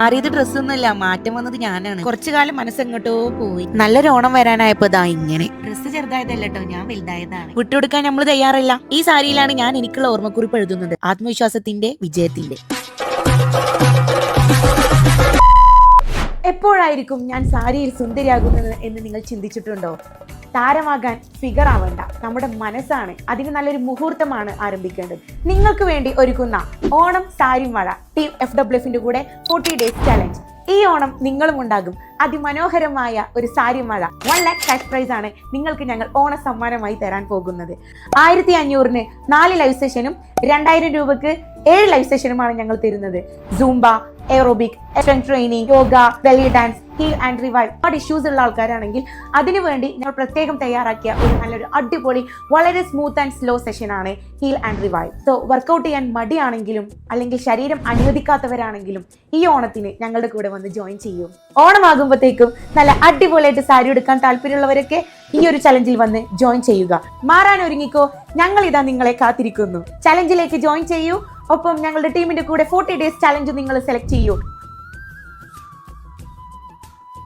മാറിയത് ഡ്രസ്സൊന്നുമല്ല മാറ്റം വന്നത് ഞാനാണ്. കുറച്ചു കാലം മനസ്സെങ്ങോട്ടോ പോയി. നല്ലൊരു ഓണം വരാനായപ്പോ ഇതാ ഇങ്ങനെ. ഡ്രസ്സ് ചെറുതായതല്ല കേട്ടോ ഞാൻ വലുതായതാണ്. വിട്ടുകൊടുക്കാൻ നമ്മൾ തയ്യാറല്ല. ഈ സാരിയിലാണ് ഞാൻ എനിക്കുള്ള ഓർമ്മക്കുറിപ്പ് എഴുതുന്നത്. ആത്മവിശ്വാസത്തിന്റെ വിജയത്തിന്റെ. എപ്പോഴായിരിക്കും ഞാൻ സാരിയിൽ സുന്ദരിയാകുന്നത് എന്ന് നിങ്ങൾ ചിന്തിച്ചിട്ടുണ്ടോ? താരമാകാൻ ഫിഗർ ആവണ്ട. നമ്മുടെ മനസ്സാണ് അതിന് നല്ലൊരു മുഹൂർത്തമാണ് ആരംഭിക്കേണ്ടത്. നിങ്ങൾക്ക് വേണ്ടി ഒരുക്കുന്ന ഓണം സാരി മഴ ടീം എഫ് ഡബ്ല്യു എഫിന്റെ കൂടെ ഫോർട്ടി ഡേയ്സ് ചലഞ്ച് ഈ ഓണം നിങ്ങളും ഉണ്ടാകും. അതിമനോഹരമായ ഒരു സാരി മഴ. വൺ ലാക്ക് ക്യാഷ് പ്രൈസ് ആണ് നിങ്ങൾക്ക് ഞങ്ങൾ ഓണ സമ്മാനമായി തരാൻ പോകുന്നത്. ആയിരത്തി അഞ്ഞൂറിന് നാല് ലൈവ് സെഷനും രണ്ടായിരം രൂപക്ക് ഏഴ് ലൈവ് സെഷനുമാണ് ഞങ്ങൾ തരുന്നത്. Zumba aerobic strength training yoga belly dance heal and revive ഒരുപാട് ഇഷ്യൂസ് ഉള്ള ആൾക്കാരാണെങ്കിൽ അതിനുവേണ്ടി ഞങ്ങൾ പ്രത്യേകം തയ്യാറാക്കിയ ഒരു നല്ലൊരു അടിപൊളി വളരെ smooth and slow സെഷനാണ് heal and revive so workout ചെയ്യാൻ മടിയാണെങ്കിലും അല്ലെങ്കിൽ ശരീരം അനുവദിക്കാത്തവരാണെങ്കിലും ഈ ഓണത്തിന് ഞങ്ങളുടെ കൂടെ വന്ന് ജോയിൻ ചെയ്യും. ഓണമാകുമ്പോഴത്തേക്കും നല്ല അടിപൊളിയായിട്ട് സാരി എടുക്കാൻ താല്പര്യമുള്ളവരൊക്കെ ഈ ഒരു ചലഞ്ചിൽ വന്ന് ജോയിൻ ചെയ്യുക. മാറാൻ ഒരുങ്ങിക്കോ. ഞങ്ങൾ ഇതാ നിങ്ങളെ കാത്തിരിക്കുന്നു. ചലഞ്ചിലേക്ക് ജോയിൻ ചെയ്യൂ. ഒപ്പം ഞങ്ങളുടെ ടീമിന്റെ കൂടെ ഫോർട്ടി ഡേയ്സ് ചലഞ്ച് നിങ്ങൾ സെലക്ട് ചെയ്യൂ.